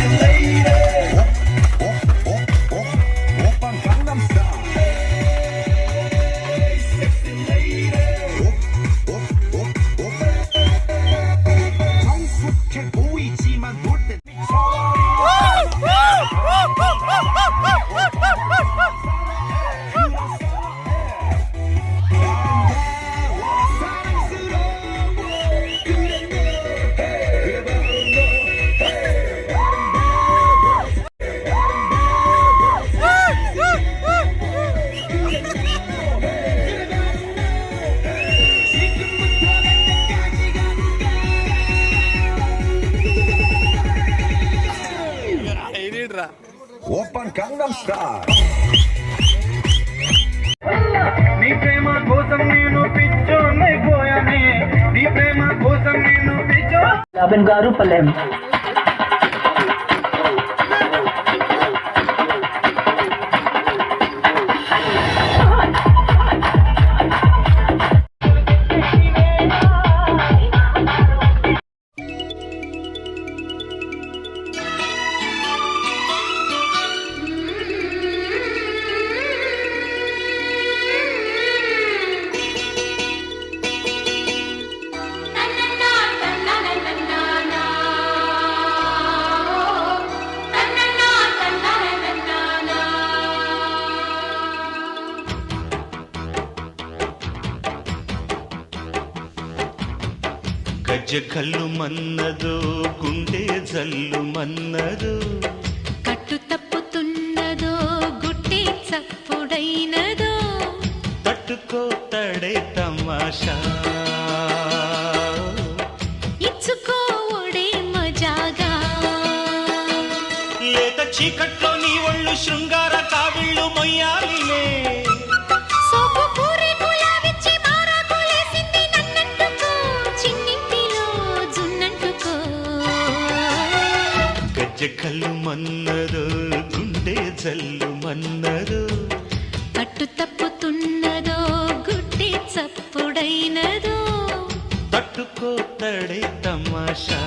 and ladies. Open కంగం star నీ ప్రేమ కోసం నేను పిచ్చోనైపోయానే నీ ప్రేమ కోసం నేను పిచ్చో గారు పల్లెం. Palem. గజ్జ కల్లు మన్నదో గుండె జల్లు మన్నదో. కట్టు తప్పుతున్నదో గుట్టి చప్పుడైనదో. తట్టుకో తడే తమాషా. ఇచ్చుకోవడే మజాగా. లేత చీకట్లో నీ ఒళ్ళు శృంగార కావిళ్ళు మొయ్యాలిలే కల్లు మన్నదో గుండె జల్లు మన్నదో కట్టు తప్పుతున్నదో గుట్టి చప్పుడైనదో. తట్టుకో తడే తమాషా.